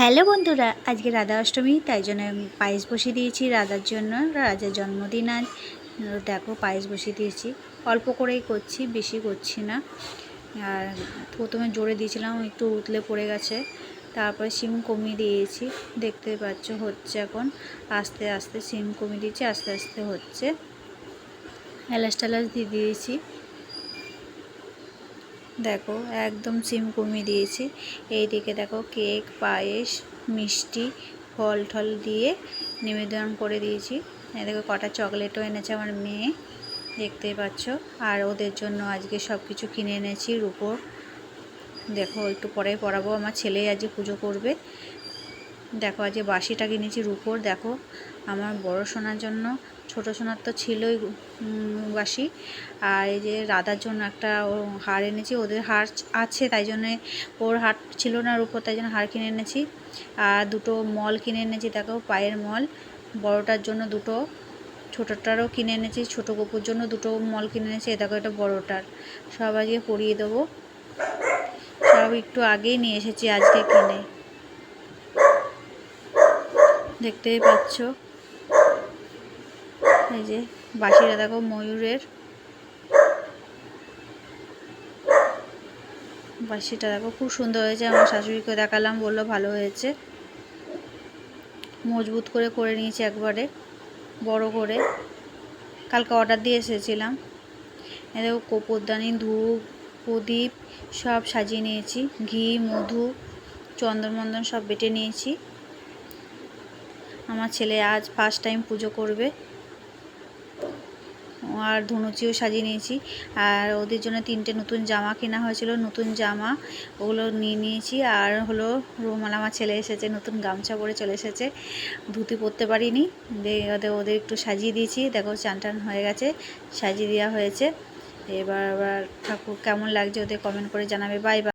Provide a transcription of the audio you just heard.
Hello বন্ধুরা, আজকে রাধা অষ্টমী, তাই জন্য আমি পায়েস বসিয়ে দিয়েছি। রাধার জন্য রাজার জন্মদিন আজ। দেখো, পায়েস বসিয়ে দিয়েছি। অল্প করেই করছি, বেশি করছি না। আর প্রথমে জোরে দিয়েছিলাম, একটু উতলে পড়ে গেছে। তারপরে সিম কমিয়ে দিয়েছি। দেখতে পাচ্ছ, হচ্ছে এখন আস্তে আস্তে সিম কমিয়ে দিয়েছি, আস্তে আস্তে হচ্ছে। এলাচ টেলাচ দিয়ে দিয়েছি। দেখো, একদম সিম কমিয়ে দিয়েছি। এইদিকে দেখো, কেক, পায়েস, মিষ্টি ফল ঠল দিয়ে নিবেদন করে দিয়েছি। দেখো, কটা চকলেটও এনেছে আমার মেয়ে, দেখতেই পাচ্ছ। আর ওদের জন্য আজকে সব কিছু কিনে এনেছি রুপোর। দেখো, একটু পরে পড়াবো আমার ছেলে আজকে পুজো করবে। দেখো আজকে বাসিটা কিনেছি রুপোর, দেখো, আমার বড় সোনার জন্য, ছোট সোনার তো ছিলই বাসি আর এই যে রাধার জন্য একটা ও হার এনেছি, ওদের হার আছে, তাই জন্যে ওর হার ছিল না রুপোর তাই জন্য হার কিনে এনেছি। আর দুটো মল কিনে এনেছি, দেখো, পায়ের মল, বড়টার জন্য দুটো, ছোটোটারও কিনে এনেছি, ছোটো কুকুর জন্য দুটো মল কিনে এনেছি দেখো, এটা বড়োটার। সব আজকে পরিয়ে দেবো। সব একটু আগেই নিয়ে এসেছি আজকে কিনে। দেখতেই পাচ্ছ। এই যে বাসিরা দেখো ময়ূরের। বাসিটা দেখো খুব সুন্দর হয়েছে, আমার শাশুড়িকে দেখালাম, বলল ভালো হয়েছে। মজবুত করে করে নিয়েছি একবারে, বড় করে। কালকে অর্ডার দিয়ে এসেছিলাম। দেখো কোপরদানি ধূপ, প্রদীপ সব সাজিয়ে নিয়েছি, ঘি, মধু, চন্দনমন্দন সব বেটে নিয়েছি। আমার ছেলে আজ ফার্স্ট টাইম পুজো করবে। আর ধনুচিও সাজিয়ে নিয়েছি। আর ওদের জন্য তিনটে নতুন জামা কেনা হয়েছিল, নতুন জামা ওগুলো নিয়ে নিয়েছি। আর হলো রুমাল, আমার ছেলে এসেছে, নতুন গামছা পরে চলে এসেছে। ধুতি পরতে পারিনি ওদের ওদের একটু সাজিয়ে দিয়েছি। দেখো চান টান হয়ে গেছে, সাজিয়ে দেওয়া হয়েছে। এবার আবার ঠাকুর কেমন লাগছে ওদের কমেন্ট করে জানাবে। Bye bye